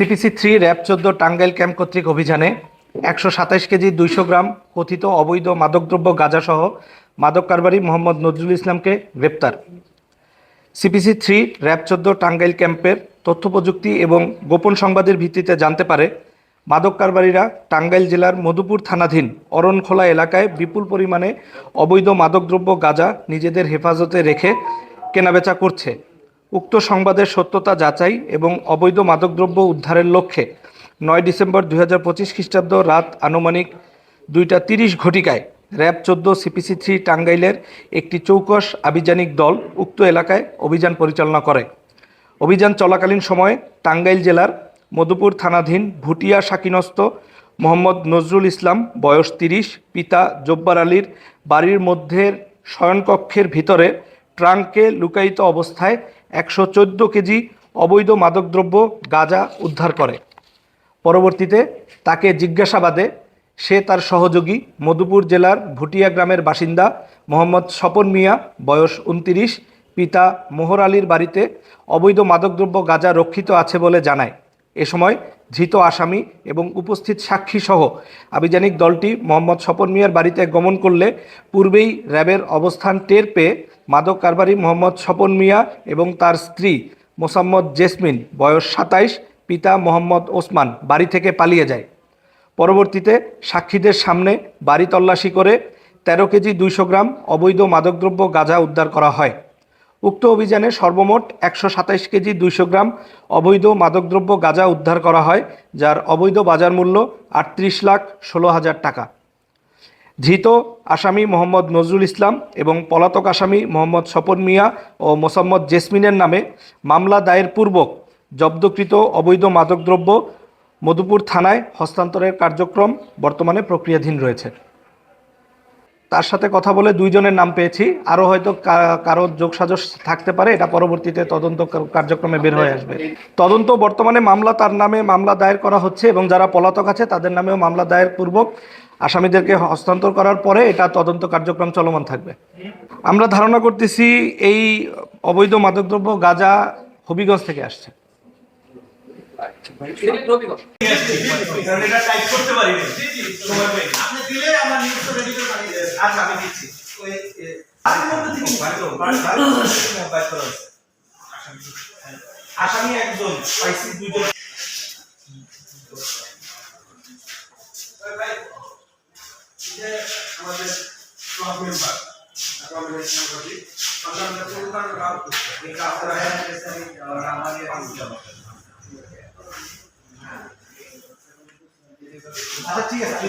CPC three RAB চোদ্দ, Tangail camp কর্তৃক অভিযানে একশো সাতাইশ কেজি, দুইশো গ্রাম কথিত অবৈধ মাদকদ্রব্য গাঁজাসহ মাদক কারবারি মোহাম্মদ নজরুল ইসলামকে গ্রেপ্তার। সিপিসি থ্রি র্যাব চোদ্দ, টাঙ্গাইল ক্যাম্পের তথ্য প্রযুক্তি এবং গোপন সংবাদের ভিত্তিতে জানতে পারে, মাদক কারবারিরা টাঙ্গাইল জেলার মধুপুর থানাধীন অরণখোলা এলাকায় বিপুল পরিমাণে অবৈধ মাদকদ্রব্য গাঁজা নিজেদের হেফাজতে রেখে কেনাবেচা করছে। উক্ত সংবাদের সত্যতা যাচাই এবং অবৈধ মাদকদ্রব্য উদ্ধারের লক্ষ্যে নয় ডিসেম্বর দুই হাজার পঁচিশ খ্রিস্টাব্দ রাত আনুমানিক দুইটা তিরিশ ঘটিকায় র্যাব চোদ্দ সিপিসি থ্রি টাঙ্গাইলের একটি চৌকস আভিযানিক দল উক্ত এলাকায় অভিযান পরিচালনা করে। অভিযান চলাকালীন সময়ে টাঙ্গাইল জেলার মধুপুর থানাধীন ভুটিয়া শাকিনস্ত মোহাম্মদ নজরুল ইসলাম, বয়স তিরিশ, পিতা জব্বার আলীর বাড়ির মধ্যের শয়নকক্ষের ভিতরে ট্রাঙ্কে লুকায়িত অবস্থায় একশো চোদ্দ কেজি অবৈধ মাদকদ্রব্য গাঁজা উদ্ধার করে। পরবর্তীতে তাকে জিজ্ঞাসাবাদে সে তার সহযোগী মধুপুর জেলার ভুটিয়া গ্রামের বাসিন্দা মোহাম্মদ স্বপন মিয়া, বয়স উনতিরিশ পিতা মোহর আলীর বাড়িতে অবৈধ মাদকদ্রব্য গাঁজা রক্ষিত আছে বলে জানায়। এ সময় ধৃত আসামি এবং উপস্থিত সাক্ষী সহ আভিযানিক দলটি মোহাম্মদ স্বপন মিয়ার বাড়িতে গমন করলে পূর্বেই র্যাবের অবস্থান টের পেয়ে মাদক কারবারি মোহাম্মদ স্বপন মিয়া এবং তার স্ত্রী মোসাম্মদ জেসমিন, বয়স সাতাইশ, পিতা মোহাম্মদ ওসমান বাড়ি থেকে পালিয়ে যায়। পরবর্তীতে সাক্ষীদের সামনে বাড়ি তল্লাশি করে তেরো কেজি দুইশো গ্রাম অবৈধ মাদকদ্রব্য গাঁজা উদ্ধার করা হয়। উক্ত অভিযানে সর্বমোট একশো সাতাইশ কেজি দুইশো গ্রাম অবৈধ মাদকদ্রব্য গাঁজা উদ্ধার করা হয়, যার অবৈধ বাজার মূল্য আটত্রিশ লাখ ষোলো হাজার টাকা। ধৃত আসামি মোহাম্মদ নজরুল ইসলাম এবং পলাতক আসামি মোহাম্মদ স্বপন মিয়া ও মোসাম্মদ জেসমিনের নামে মামলা দায়ের পূর্বক জব্দকৃত অবৈধ মাদকদ্রব্য মধুপুর থানায় হস্তান্তরের কার্যক্রম বর্তমানে প্রক্রিয়াধীন রয়েছে। তার সাথে কথা বলে দুইজনের নাম পেয়েছি। আরও হয়তো কারও যোগসাজশ থাকতে পারে, এটা পরবর্তীতে তদন্ত কার্যক্রমে বের হয়ে আসবে। তদন্ত বর্তমানে মামলা তার নামে মামলা দায়ের করা হচ্ছে এবং যারা পলাতক আছে তাদের নামেও মামলা দায়ের পূর্বক আসামিদেরকে হস্তান্তর করার পরে এটা তদন্ত কার্যক্রম চলমান থাকবে। আমরা ধারণা করতেছি এই অবৈধ মাদকদ্রব্য গাজা হবিগঞ্জ থেকে আসছে। টাইপ করতে পারি। সময়। আপনি দিলে আমরা নিউজটা রেডি করে পাঠিয়ে দেব আচ্ছা আমি দিচ্ছি ওই আরেক মধ্যে থেকে বার করো। আসামি একজন পাইছি দুইজন আমাদের ক্লাব মেম্বার আমাদের সভাপতি আমরা প্রোগ্রাম কাজ করতে এই কাজটা আমাদের আচ্ছা ঠিক আছে